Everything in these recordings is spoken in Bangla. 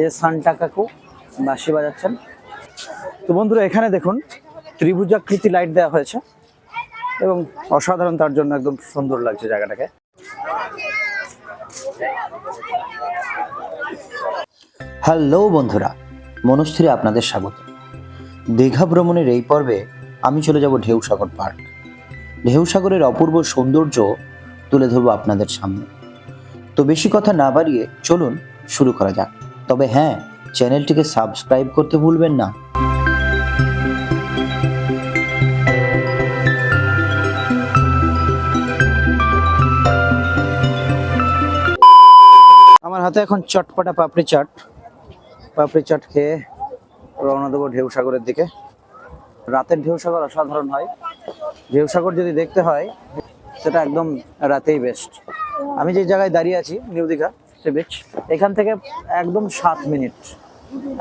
এই সান্টা কাকু বাজাচ্ছেন তো বন্ধুরা, এখানে দেখুন, ত্রিভুজাকৃতি লাইট দেওয়া হয়েছে এবং অসাধারণ তার জন্য একদম সুন্দর লাগছে জায়গাটাকে। হ্যালো বন্ধুরা, মনস্থিরে আপনাদের স্বাগত। দীঘা ভ্রমণের এই পর্বে আমি চলে যাব ঢেউসাগর পার্ক। ঢেউসাগরের অপূর্ব সৌন্দর্য তুলে ধরবো আপনাদের সামনে। তো বেশি কথা না বাড়িয়ে চলুন শুরু করা যাক। তবে হ্যাঁ চ্যানেলটিকে সাবস্ক্রাইব করতে ভুলবেন না। আমার হাতে এখন চটপটা পাপড়ি চাট। পাপড়ি চাট খেয়ে রওনা দেবো ঢেউ সাগরের দিকে। রাতের ঢেউ সাগর অসাধারণ হয়। ঢেউ সাগর যদি দেখতে হয়, সেটা একদম রাতেই বেস্ট আমি যে জায়গায় দাঁড়িয়ে আছি, নিউ দীঘা সে বিচ এখান থেকে একদম সাত মিনিট।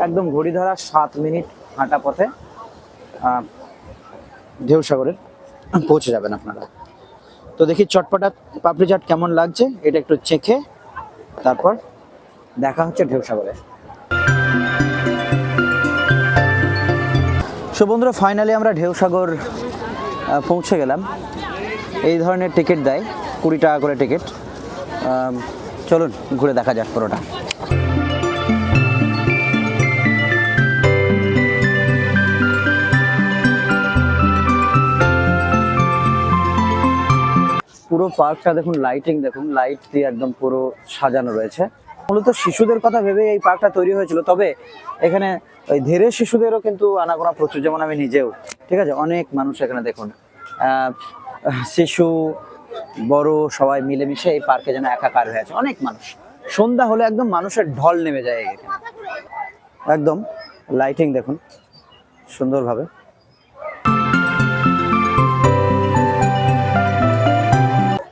একদম ঘড়ি ধরা সাত মিনিট হাঁটা পথে ঢেউ সাগরের পৌঁছে যাবেন আপনারা। তো দেখি চটপটা পাপড়ি চাট কেমন লাগছে, এটা একটু চেখে তারপর দেখা হচ্ছে ঢেউ সাগরে সো বন্ধুরা ফাইনালি আমরা ঢেউ সাগর পৌঁছে গেলাম। এই ধরনের টিকিট দেয়, কুড়ি টাকা করে টিকিট চলুন, ঘুরে দেখা যাক পুরোটা। পুরো পার্কটা দেখুন লাইটিং দেখুন লাইট দিয়ে একদম পুরো সাজানো রয়েছে। মূলত শিশুদের কথা ভেবে এই পার্কটা তৈরি হয়েছিল, তবে এখানে ওই ধীরে শিশুদেরও কিন্তু আনাগোনা প্রচুর, যেমন আমি নিজেও। ঠিক আছে? অনেক মানুষ এখানে দেখুন। শিশু বড় সবাই মিলেমিশে এই পার্কে যেন একাকার হয়ে আছে। অনেক মানুষ। সন্ধ্যা হলে একদম মানুষের ঢল নেমে যায় এখানে। একদম লাইটিং দেখুন, সুন্দরভাবে।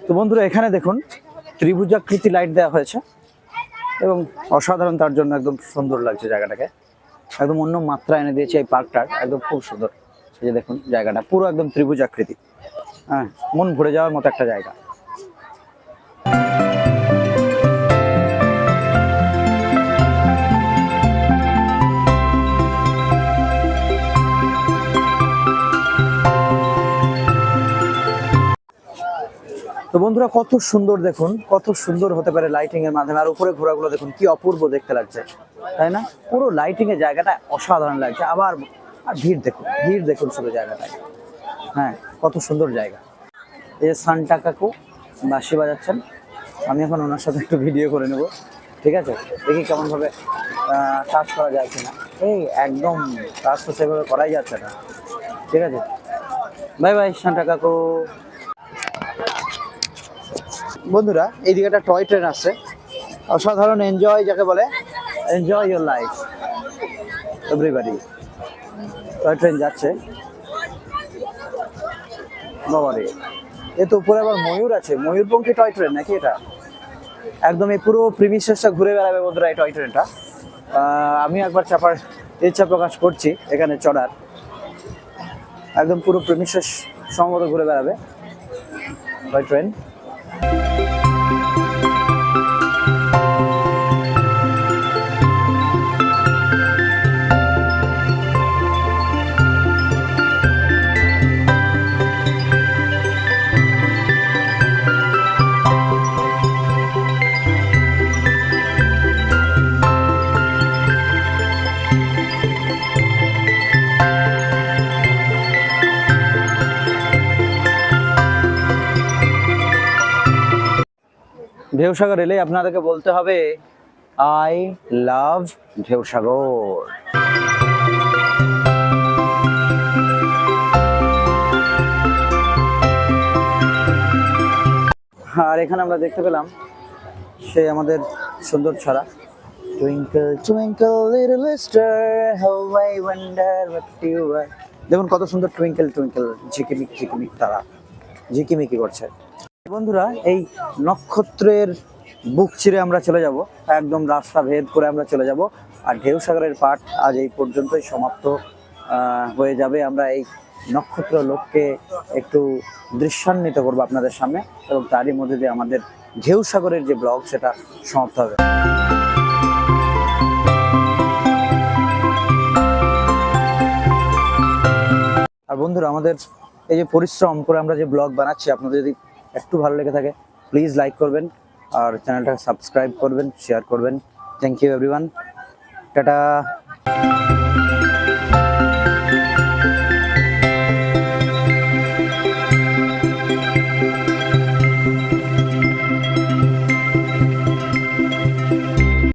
তো বন্ধুরা, এখানে দেখুন, ত্রিভুজাকৃতি লাইট দেওয়া হয়েছে এবং অসাধারণ তার জন্য একদম সুন্দর লাগছে জায়গাটাকে। একদম অন্য মাত্রা এনে দিয়েছে এই পার্কটার। একদম খুব সুন্দর। এই যে দেখুন, জায়গাটা পুরো একদম ত্রিভুজাকৃতি। হ্যাঁ মন ভরে যাওয়ার মতো একটা জায়গা। তো বন্ধুরা, কত সুন্দর দেখুন, কত সুন্দর হতে পারে লাইটিং এর মাধ্যমে। আর উপরে ঘোরাগুলো দেখুন, কি অপূর্ব দেখতে লাগছে, তাই না? পুরো লাইটিং এর জায়গাটা অসাধারণ লাগছে। আবার, আর ভিড় দেখুন ভিড় দেখুন শুধু জায়গাটায়। হ্যাঁ কত সুন্দর জায়গা। এই যে সান্টা কাকু বাঁশি বাজাচ্ছেন আমি এখন ওনার সাথে একটু ভিডিও করে নেব। ঠিক আছে? দেখি কেমনভাবে কাজ করা যায় কিনা। এই একদম কাজ তো সেভাবে করাই যাচ্ছে না। ঠিক আছে? বাই বাই সান্টা কাকু। বন্ধুরা এই দিকে একটা টয় ট্রেন আসছে অসাধারণ এনজয় যাকে বলে enjoy your life everybody toy train যাচ্ছে। বাবারে। এ তো উপরে আবার ময়ূর আছে, ময়ূরপঙ্খী টয় ট্রেন নাকি এটা? একদম এই পুরো প্রিমিসেসটা ঘুরে বেড়াবে বন্ধুরা এই টয় ট্রেনটা আমি একবার চাপার ইচ্ছা প্রকাশ করছি এখানে চড়ার। একদম পুরো প্রিমিসেস সম্ভবত ঘুরে বেড়াবে টয় ট্রেন ঢেউসাগর এলে আপনাদেরকে বলতে হবে আই লাভ ঢেউসাগর। আর এখানে আমরা দেখতে পেলাম, সে আমাদের সুন্দর ছড়া। Twinkle twinkle little star how I wonder what you are দেখুন কত সুন্দর টুইঙ্কল টুইঙ্কল ঝিকিমিক ঝিকিমিক তারা। ঝিকিমিকি করছে। বন্ধুরা, এই নক্ষত্রের বুক চিরে আমরা চলে যাব, একদম রাস্তা ভেদ করে আমরা চলে যাব, আর ঢেউ সাগরের পাঠ আজ এই পর্যন্তই সমাপ্ত হয়ে যাবে। আমরা এই নক্ষত্র লোককে একটু দৃশ্যান্বিত করব আপনাদের সামনে, এবং তারই মধ্যে দিয়ে আমাদের ঢেউ সাগরের যে ব্লগ, সেটা সমাপ্ত হবে। আর বন্ধুরা, আমাদের এই যে পরিশ্রম করে আমরা যে ব্লগ বানাচ্ছি, আপনাদের যদি একটু ভালো লেগে থাকে প্লিজ লাইক করবেন আর চ্যানেলটাকে সাবস্ক্রাইব করবেন শেয়ার করবেন থ্যাংক ইউ এভরিওয়ান টাটা